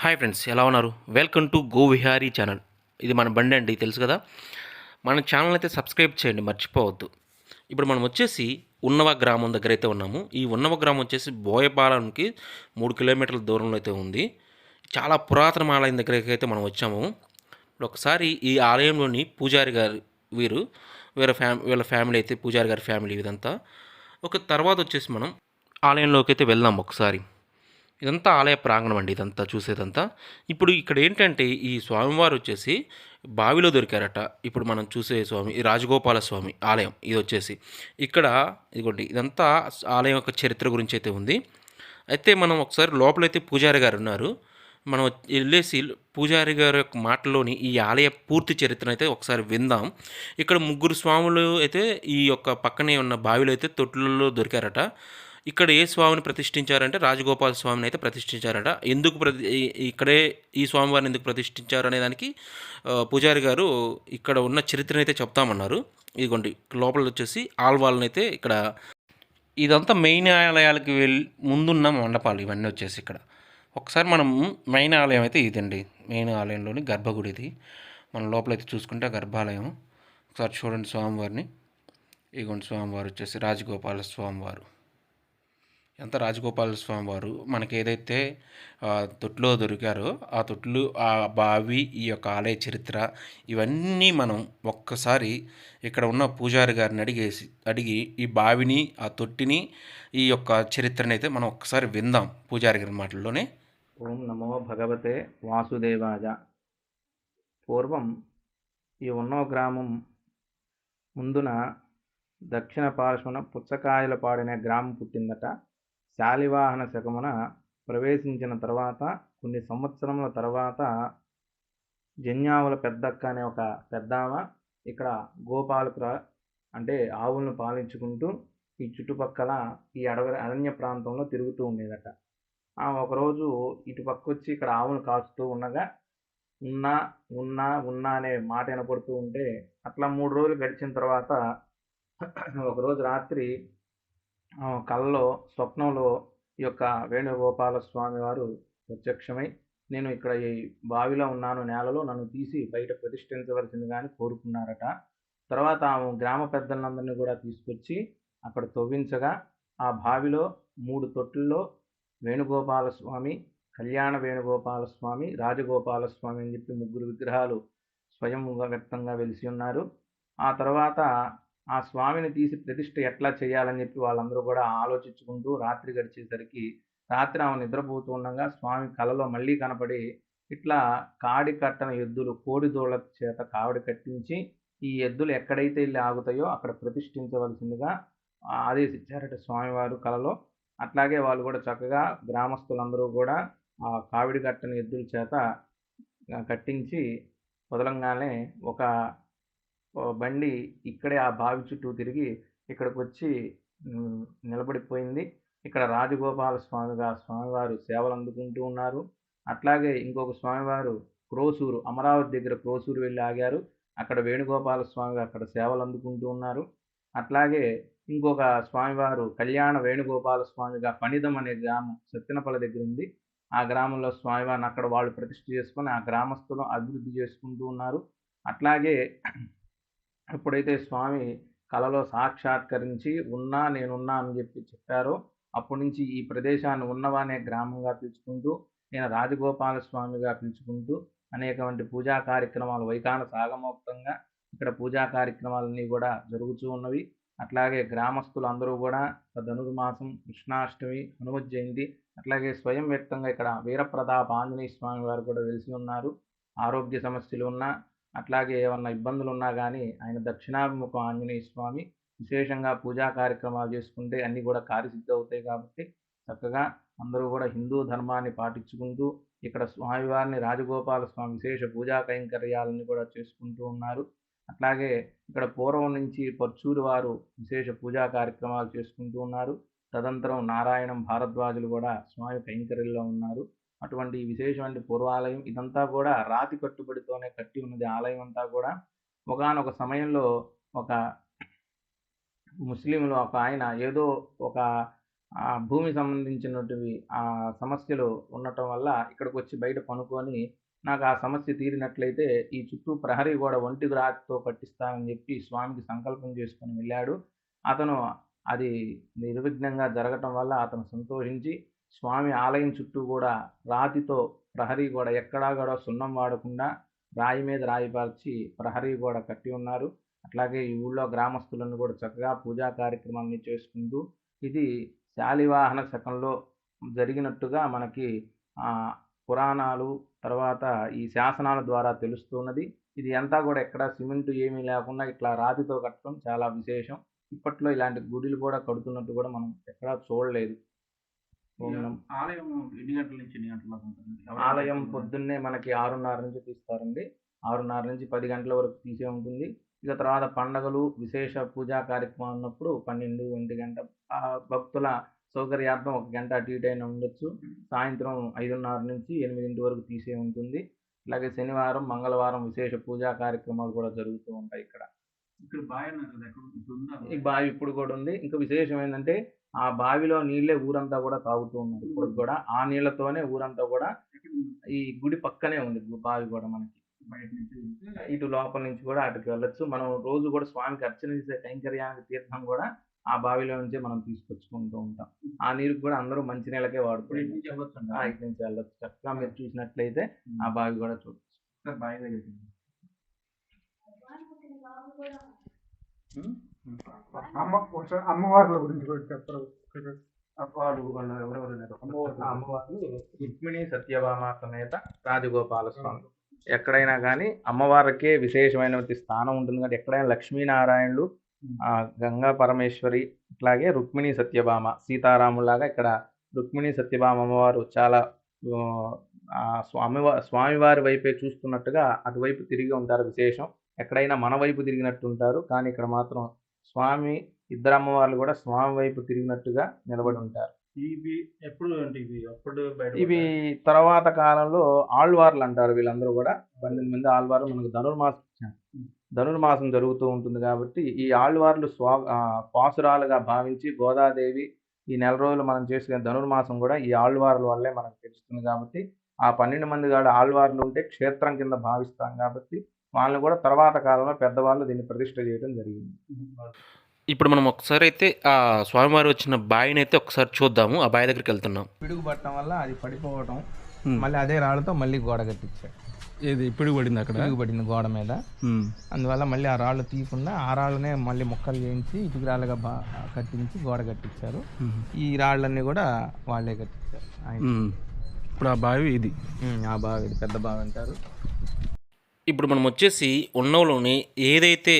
Hi friends ఎలా ఉన్నారు? Welcome to Go Vihari channel ఇది మన బండి అండి తెలుసు కదా? మన ఛానల్ అయితే సబ్స్క్రైబ్ చేయండి మర్చిపోవద్దు. ఇప్పుడు మనం వచ్చేసి ఉన్నవ గ్రామం దగ్గర అయితే ఉన్నాము. ఈ ఉన్నవ గ్రామం వచ్చేసి బోయపాలెంకి మూడు కిలోమీటర్ల దూరంలో అయితే ఉంది. చాలా పురాతన ఆలయం దగ్గరికి అయితే మనం వచ్చాము. ఇప్పుడు ఒకసారి ఈ ఆలయంలోని పూజారి గారు వీరు వీళ్ళ ఫ్యామి వీళ్ళ ఫ్యామిలీ అయితే పూజారి గారి ఫ్యామిలీ ఇదంతా ఒక తర్వాత వచ్చేసి మనం ఆలయంలోకి అయితే వెళ్దాం ఒకసారి. ఇదంతా ఆలయ ప్రాంగణం అండి ఇదంతా చూసేదంతా. ఇప్పుడు ఇక్కడ ఏంటంటే ఈ స్వామివారు వచ్చేసి బావిలో దొరికారట. ఇప్పుడు మనం చూసే స్వామి రాజగోపాల స్వామి ఆలయం ఇది వచ్చేసి. ఇక్కడ ఇదిగోండి ఇదంతా ఆలయం యొక్క చరిత్ర గురించి అయితే ఉంది. అయితే మనం ఒకసారి లోపలైతే పూజారి గారు ఉన్నారు. మనం వెళ్ళేసి పూజారి గారి యొక్క మాటలోని ఈ ఆలయ పూర్తి చరిత్రను అయితే ఒకసారి విందాం. ఇక్కడ ముగ్గురు స్వాములు అయితే ఈ యొక్క పక్కనే ఉన్న బావిలో అయితే తొట్టులలో దొరికారట. ఇక్కడ ఏ స్వామిని ప్రతిష్ఠించారంటే రాజగోపాల స్వామిని అయితే ప్రతిష్ఠించారట. ఎందుకు ప్రతి ఇక్కడే ఈ స్వామివారిని ఎందుకు ప్రతిష్ఠించారు అనే దానికి పూజారి గారు ఇక్కడ ఉన్న చరిత్రను అయితే చెప్తామన్నారు. ఇదిగోండి లోపల వచ్చేసి ఆల్వాళ్ళని అయితే ఇక్కడ ఇదంతా మెయిన్ ఆలయాలకి వెళ్ళి ముందున్న మండపాలు ఇవన్నీ వచ్చేసి ఇక్కడ. ఒకసారి మనం మెయిన్ ఆలయం అయితే ఇదండి మెయిన్ ఆలయంలోని గర్భగుడి ఇది. మనం లోపలైతే చూసుకుంటే గర్భాలయం. ఒకసారి చూడండి స్వామివారిని. ఇదిగోండి స్వామివారు వచ్చేసి రాజగోపాల స్వామివారు. ఎంత రాజగోపాల స్వామి వారు మనకి ఏదైతే తొట్లో తొట్టులో దొరికారో ఆ తొట్లు ఆ బావి ఈ యొక్క ఆలయ చరిత్ర ఇవన్నీ మనం ఒక్కసారి ఇక్కడ ఉన్న పూజారి గారిని అడిగేసి అడిగి ఈ బావిని ఆ తొట్టిని ఈ యొక్క చరిత్రని అయితే మనం ఒక్కసారి విందాం పూజారి గారి మాటల్లోనే. ఓం నమో భగవతే వాసుదేవాయ. పూర్వం ఈ ఉన్నో గ్రామం ముందున దక్షిణ పార్శ్వన పుచ్చకాయల పాడిన గ్రామం పుట్టిందట. శాలివాహన శకమున ప్రవేశించిన తర్వాత కొన్ని సంవత్సరముల తర్వాత జన్యావుల పెద్దక్క అనే ఒక పెద్దామ ఇక్కడ గోపాలకుర అంటే ఆవులను పాలించుకుంటూ ఈ చుట్టుపక్కల ఈ అడవి అరణ్య ప్రాంతంలో తిరుగుతూ ఉండేదట. ఒకరోజు ఇటుపక్క వచ్చి ఇక్కడ ఆవును కాస్తూ ఉండగా ఉన్నా ఉన్నా ఉన్నా అనే మాట వినపడుతూ ఉంటే అట్లా మూడు రోజులు గడిచిన తర్వాత ఒకరోజు రాత్రి ఆ, స్వప్నంలో ఈ యొక్క వేణుగోపాల స్వామి వారు ప్రత్యక్షమై నేను ఇక్కడ ఈ బావిలో ఉన్నాను నేలలో నన్ను తీసి బయట ప్రతిష్ఠించవలసిందిగా అని కోరుకున్నారట. తర్వాత ఆమె గ్రామ పెద్దలందరినీ కూడా తీసుకొచ్చి అక్కడ తవ్వించగా ఆ బావిలో మూడు తొట్టుల్లో వేణుగోపాల స్వామి కళ్యాణ వేణుగోపాల స్వామి రాజగోపాల స్వామి అని చెప్పి ముగ్గురు విగ్రహాలు స్వయంగా వ్యక్తంగా వెలిసి ఉన్నారు. ఆ తర్వాత ఆ స్వామిని తీసి ప్రతిష్ట ఎట్లా చేయాలని చెప్పి వాళ్ళందరూ కూడా ఆలోచించుకుంటూ రాత్రి గడిచేసరికి రాత్రి ఆమె నిద్రపోతూ ఉండగా స్వామి కలలో మళ్ళీ కనపడి ఇట్లా కాడి కట్టన ఎద్దులు కోడి దూళ్ళ చేత కావడి కట్టించి ఈ ఎద్దులు ఎక్కడైతే వెళ్ళి ఆగుతాయో అక్కడ ప్రతిష్ఠించవలసిందిగా ఆదేశించారట స్వామివారు కలలో. అట్లాగే వాళ్ళు కూడా చక్కగా గ్రామస్తులందరూ కూడా ఆ కావిడి కట్టని ఎద్దుల చేత కట్టించి వదలంగానే ఒక బండి ఇక్కడే ఆ బావి చుట్టూ తిరిగి ఇక్కడికి వచ్చి నిలబడిపోయింది. ఇక్కడ రాజగోపాల స్వామిగా స్వామివారు సేవలు అందుకుంటూ ఉన్నారు. అట్లాగే ఇంకొక స్వామివారు క్రోసూరు అమరావతి దగ్గర క్రోసూరు వెళ్ళి ఆగారు. అక్కడ వేణుగోపాల స్వామిగా అక్కడ సేవలు అందుకుంటూ ఉన్నారు. అట్లాగే ఇంకొక స్వామివారు కళ్యాణ వేణుగోపాల స్వామిగా పణిదం అనే గ్రామం సత్యనపల్లి దగ్గర ఉంది. ఆ గ్రామంలో స్వామివారిని అక్కడ వాళ్ళు ప్రతిష్ఠ చేసుకొని ఆ గ్రామస్తులను అభివృద్ధి చేసుకుంటూ ఉన్నారు. అట్లాగే ఎప్పుడైతే స్వామి కలలో సాక్షాత్కరించి ఉన్నా నేనున్నా అని చెప్పి చెప్పారో అప్పటి నుంచి ఈ ప్రదేశాన్ని ఉన్నవా అనే గ్రామంగా పిలుచుకుంటూ నేను రాజగోపాల స్వామిగా పిలుచుకుంటూ అనేకమంది పూజా కార్యక్రమాలు వైకాన సాగమోక్తంగా ఇక్కడ పూజా కార్యక్రమాలన్నీ కూడా జరుగుతూ ఉన్నవి. అట్లాగే గ్రామస్తులు అందరూ కూడా ధనుర్మాసం కృష్ణాష్టమి హనుమత్ జయంతి అట్లాగే స్వయం వ్యక్తంగా ఇక్కడ వీరప్రతాప ఆంజనేయ స్వామి వారు కూడా వెలిసి ఉన్నారు. ఆరోగ్య సమస్యలు ఉన్నా అట్లాగే ఏమన్నా ఇబ్బందులు ఉన్నా కానీ ఆయన దక్షిణాభిముఖం ఆంజనేయ స్వామి విశేషంగా పూజా కార్యక్రమాలు చేసుకుంటే అన్నీ కూడా కార్యసిద్ధి అవుతాయి కాబట్టి చక్కగా అందరూ కూడా హిందూ ధర్మాన్ని పాటించుకుంటూ ఇక్కడ స్వామివారిని రాజగోపాల స్వామి విశేష పూజా కైంకర్యాలని కూడా చేసుకుంటూ ఉన్నారు. అట్లాగే ఇక్కడ పూర్వం నుంచి పర్చూరు వారు విశేష పూజా కార్యక్రమాలు చేసుకుంటూ ఉన్నారు. తదంతరం నారాయణం భారద్వాజులు కూడా స్వామి కైంకర్యంలో ఉన్నారు. అటువంటి విశేషమైన పూర్వాలయం ఇదంతా కూడా రాతి కట్టుబడితోనే కట్టి ఉన్నది. ఆలయం అంతా కూడా ఒకనొక సమయంలో ఒక ముస్లింలు ఒక ఆయన ఏదో ఒక భూమి సంబంధించినటివి ఆ సమస్యలు ఉండటం వల్ల ఇక్కడికి వచ్చి బయట పనుకొని నాకు ఆ సమస్య తీరినట్లయితే ఈ చుట్టూ ప్రహరీ గోడ ఒంటి రాతితో కట్టిస్తానని చెప్పి స్వామికి సంకల్పం చేసుకొని వెళ్ళాడు. అతను అది నిర్విఘ్నంగా జరగటం వల్ల అతను సంతోషించి స్వామి ఆలయం చుట్టూ కూడా రాతితో ప్రహరీ గోడ ఎక్కడా కూడా సున్నం వాడకుండా రాయి మీద రాయి పరిచి ప్రహరీ గోడ కట్టి ఉన్నారు. అట్లాగే ఈ ఊళ్ళో గ్రామస్తులను కూడా చక్కగా పూజా కార్యక్రమాన్ని చేసుకుంటూ ఇది శాలివాహన శకంలో జరిగినట్టుగా మనకి పురాణాలు తర్వాత ఈ శాసనాల ద్వారా తెలుస్తున్నది. ఇది అంతా కూడా ఎక్కడ సిమెంట్ ఏమీ లేకుండా ఇట్లా రాతితో కట్టడం చాలా విశేషం. ఇప్పట్లో ఇలాంటి గుడిలు కూడా కడుతున్నట్టు కూడా మనం ఎక్కడా చూడలేదు. ఆలయం ఎన్ని గంటల నుంచి ఎన్ని గంటల దాకా ఉంటుంది? ఆలయం పొద్దున్నే మనకి ఆరున్నర నుంచి తీస్తారండి. ఆరున్నర నుంచి పది గంటల వరకు తీసే ఉంటుంది. ఇక తర్వాత పండగలు విశేష పూజా కార్యక్రమం ఉన్నప్పుడు పన్నెండు ఒంటి గంట భక్తుల సౌకర్యార్థం ఒక గంట అటు ఇటు అయినా ఉండొచ్చు. సాయంత్రం ఐదున్నర నుంచి ఎనిమిదింటి వరకు తీసే ఉంటుంది. అలాగే శనివారం మంగళవారం విశేష పూజా కార్యక్రమాలు కూడా జరుగుతూ ఉంటాయి ఇక్కడ. ఇక్కడ అన్నారు కదా ఉందా? ఈ బావి? ఇప్పుడు కూడా ఉంది. ఇంకా విశేషం ఏంటంటే ఆ బావిలో నీళ్ళే ఊరంతా కూడా తాగుతూ ఉన్నారు ఇప్పుడు కూడా. ఆ నీళ్ళతోనే ఊరంతా కూడా? ఈ గుడి పక్కనే ఉంది బావి కూడా మనకి. బయట నుంచి ఇటు లోపల నుంచి కూడా అటుకి వెళ్ళొచ్చు. మనం రోజు కూడా స్వామికి అర్చన చేసే కైంకర్యానికి తీర్థం కూడా ఆ బావిలో నుంచే మనం తీసుకొచ్చుకుంటూ ఉంటాం. ఆ నీరు కూడా అందరూ మంచి నీళ్ళకే ఇప్పుడు వాడుకుంటాం ఇటు నుంచి వెళ్ళొచ్చు. చక్కగా మీరు చూసినట్లయితే ఆ బావి కూడా చూడొచ్చు. బావి దగ్గరికి అమ్మ ఒకసారి అమ్మవార్ల గురించి కూడా చెప్పరు? వాళ్ళు వాళ్ళు ఎవరెవరు అమ్మవారు రుక్మిణి సత్యభామ సమేత రాజగోపాల స్వామి. ఎక్కడైనా కానీ అమ్మవారికే విశేషమైన స్థానం ఉంటుంది కాబట్టి ఎక్కడైనా లక్ష్మీనారాయణులు ఆ గంగా పరమేశ్వరి అట్లాగే రుక్మిణి సత్యభామ సీతారాములాగా ఇక్కడ రుక్మిణి సత్యభామ అమ్మవారు చాలా ఆ, ఆ స్వామి స్వామివారి వైపే చూస్తున్నట్టుగా అటువైపు తిరిగి ఉంటారు విశేషం. ఎక్కడైనా మన వైపు తిరిగినట్టు ఉంటారు కానీ ఇక్కడ మాత్రం స్వామి ఇద్దరు అమ్మవార్లు కూడా స్వామి వైపు తిరిగినట్టుగా నిలబడి ఉంటారు. ఇవి ఎప్పుడు ఇవి ఎప్పుడు ఇవి తర్వాత కాలంలో ఆళ్వార్లు అంటారు వీళ్ళందరూ కూడా. పన్నెండు మంది ఆళ్వార్లు. మనకు ధనుర్మాసం ధనుర్మాసం జరుగుతూ ఉంటుంది కాబట్టి ఈ ఆళ్వార్లు స్వా పాసురాలుగా భావించి గోదాదేవి ఈ నెల రోజులు మనం చేసుకునే ధనుర్మాసం కూడా ఈ ఆళ్వార్ల వల్లే మనకు తెలుస్తుంది కాబట్టి ఆ పన్నెండు మంది కాడ ఆళ్వార్లు ఉంటే క్షేత్రం కింద భావిస్తాం కాబట్టి వాళ్ళని కూడా తర్వాత కాలంలో పెద్దవాళ్ళు దీన్ని ప్రతిష్ట చేయడం జరిగింది. ఇప్పుడు మనం ఒకసారి అయితే ఆ స్వామివారు వచ్చిన బావిని అయితే ఒకసారి చూద్దాము. ఆ బావి దగ్గరికి వెళ్తున్నాం. పిడుగు పట్టడం వల్ల అది పడిపోవటం మళ్ళీ అదే రాళ్ళతో మళ్ళీ గోడ కట్టించారు ఏది? ఇప్పుడు పడింది అక్కడ? పిడుగు పడింది గోడ మీద. అందువల్ల మళ్ళీ ఆ రాళ్ళు తీయకుండా ఆ రాళ్ళనే మళ్ళీ మొక్కలు చేయించి ఇటుక రాళ్ళగా బా కట్టించి గోడ కట్టించారు. ఈ రాళ్ళన్నీ కూడా వాళ్ళే కట్టించారు. ఇప్పుడు ఆ బావి ఇది. ఆ బావి ఇది. పెద్ద బావి అంటారు. ఇప్పుడు మనం వచ్చేసి ఉన్నవలోని ఏదైతే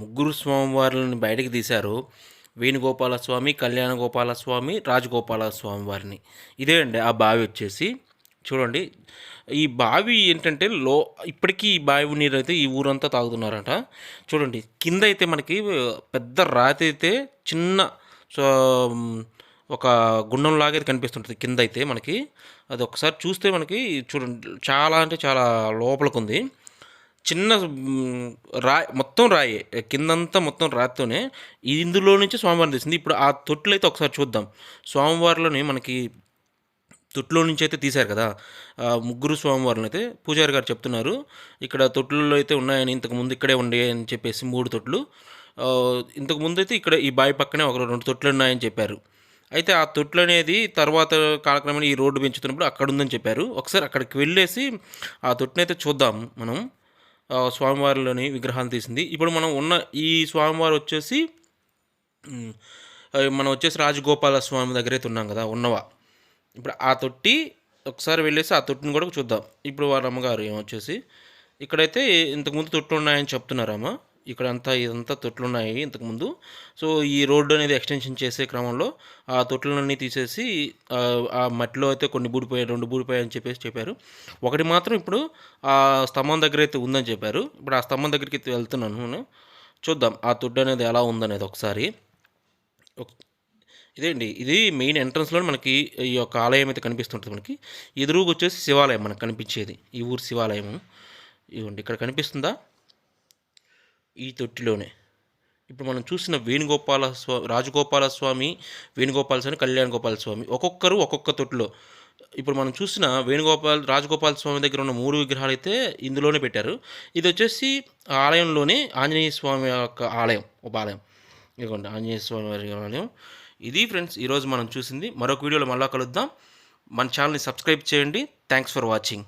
ముగ్గురు స్వామివార్లని బయటకు తీశారో వేణుగోపాల స్వామి కళ్యాణ స్వామి రాజగోపాల స్వామి వారిని ఇదే అండి ఆ బావి వచ్చేసి. చూడండి ఈ బావి ఏంటంటే లో ఇప్పటికీ ఈ బావి నీరు అయితే ఈ ఊరంతా తాగుతున్నారంట. చూడండి కింద అయితే మనకి పెద్ద రాతి అయితే చిన్న సో ఒక గుండంలాగా అయితే కనిపిస్తుంటుంది కింద అయితే మనకి. అది ఒకసారి చూస్తే మనకి చూడండి చాలా అంటే చాలా లోపలికి ఉంది చిన్న రా రాయి మొత్తం రాయే కిందంతా మొత్తం రాతితోనే ఇందులో నుంచి స్వామివారిని తీసింది. ఇప్పుడు ఆ తొట్లు అయితే ఒకసారి చూద్దాం. స్వామివారిలోని మనకి తొట్లో నుంచి అయితే తీశారు కదా. ముగ్గురు స్వామివారిని అయితే పూజారి గారు చెప్తున్నారు. ఇక్కడ తొట్లలో అయితే ఉన్నాయని ఇంతకు ముందు ఇక్కడే ఉండే అని చెప్పేసి మూడు తొట్లు. ఇంతకుముందు ఇంతకు ముందు అయితే ఇక్కడ ఈ బావి పక్కనే ఒక రెండు తొట్లు ఉన్నాయని చెప్పారు. అయితే ఆ తొట్లు అనేది తర్వాత కాలక్రమేణా ఈ రోడ్డు పెంచుతున్నప్పుడు అక్కడ ఉందని చెప్పారు. ఒకసారి అక్కడికి వెళ్ళేసి ఆ తొట్టునైతే చూద్దాం మనం. స్వామివారిలోని విగ్రహాలు తీసింది. ఇప్పుడు మనం ఉన్న ఈ స్వామివారు వచ్చేసి మనం వచ్చేసి రాజగోపాల స్వామి దగ్గర అయితే ఉన్నాం కదా ఉన్నవా? ఇప్పుడు ఆ తొట్టి ఒకసారి వెళ్ళేసి ఆ తొట్టిని కూడా చూద్దాం. ఇప్పుడు వాళ్ళ అమ్మగారు ఏమొచ్చేసి ఇక్కడైతే ఇంతకుముందు తొట్లు ఉన్నాయని చెప్తున్నారమ్మ ఇక్కడ అంతా ఇదంతా తొట్లున్నాయి ఇంతకుముందు. సో ఈ రోడ్డు అనేది ఎక్స్టెన్షన్ చేసే క్రమంలో ఆ తొట్లన్నీ తీసేసి ఆ, మట్టిలో అయితే కొన్ని బూడిపోయాయి రెండు బూడిపోయాయి అని చెప్పేసి చెప్పారు. ఒకటి మాత్రం ఇప్పుడు ఆ స్తంభం దగ్గర అయితే ఉందని చెప్పారు. ఇప్పుడు ఆ స్తంభం దగ్గరికి అయితే వెళ్తున్నాను నేను. చూద్దాం ఆ తొట్టు అనేది ఎలా ఉందనేది ఒకసారి. ఇదేండి ఇది మెయిన్ ఎంట్రన్స్లో మనకి ఈ యొక్క ఆలయం అయితే కనిపిస్తుంటుంది మనకి. ఎదురుగా వచ్చేసి శివాలయం మనకు కనిపించేది. ఈ ఊరు శివాలయము. ఇవ్వండి ఇక్కడ కనిపిస్తుందా? ఈ తొట్టిలోనే. ఇప్పుడు మనం చూసిన వేణుగోపాల స్వామి రాజగోపాల స్వామి వేణుగోపాల స్వామి కళ్యాణ్ గోపాల స్వామి ఒక్కొక్కరు ఒక్కొక్క తొట్టిలో. ఇప్పుడు మనం చూసిన వేణుగోపాల్ రాజగోపాల స్వామి దగ్గర ఉన్న మూడు విగ్రహాలు అయితే ఇందులోనే పెట్టారు. ఇది వచ్చేసి ఆ ఆలయంలోనే ఆంజనేయ స్వామి యొక్క ఆలయం ఒక ఆలయం. ఇదిగోండి ఆంజనేయ స్వామి వారి ఆలయం. ఇది ఫ్రెండ్స్ ఈరోజు మనం చూసింది. మరొక వీడియోలో మళ్ళీ కలుద్దాం. మన ఛానల్ని సబ్స్క్రైబ్ చేయండి. Thanks for watching.